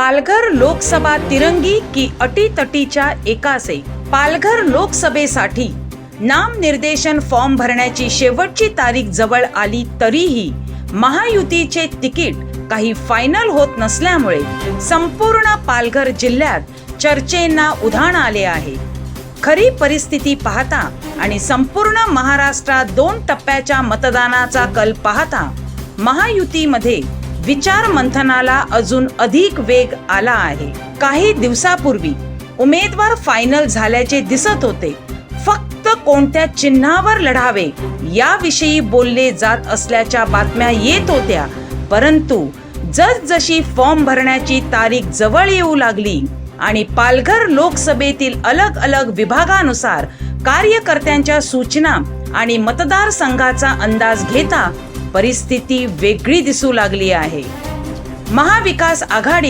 पालघर लोकसभा तिरंगी की अटीतटीच्या एकासे पालघर लोकसभेसाठी नामनिर्देशन फॉर्म भरण्याची शेवटची तारीख जवळ आली तरीही महायुतीचे तिकीट काही फायनल होत नसल्यामुळे संपूर्ण पालघर जिल्ह्यात चर्चेंना उधाण आले आहे. खरी परिस्थिती पाहता आणि संपूर्ण महाराष्ट्रात दोन टप्प्याच्या मतदानाचा कल पाहता महायुतीमध्ये विचार मंथनाला अजून अधिक वेग आला आहे. काही दिवसापूर्वी उमेदवार फायनल झाल्याचे दिसत होते. फक्त कोणत्या चिन्हावर लढावे याविषयी बोलले जात असल्याच्या बातम्या येत होत्या. परंतु जसजशी फॉर्म भरण्याची तारीख जवळ येऊ लागली आणि पालघर लोकसभेतील अलग अलग विभागानुसार कार्यकर्त्यांच्या सूचना आणि मतदारसंघाचा अंदाज घेता परिस्थिती वेगळी दिसू लागली आहे. महाविकास आघाडी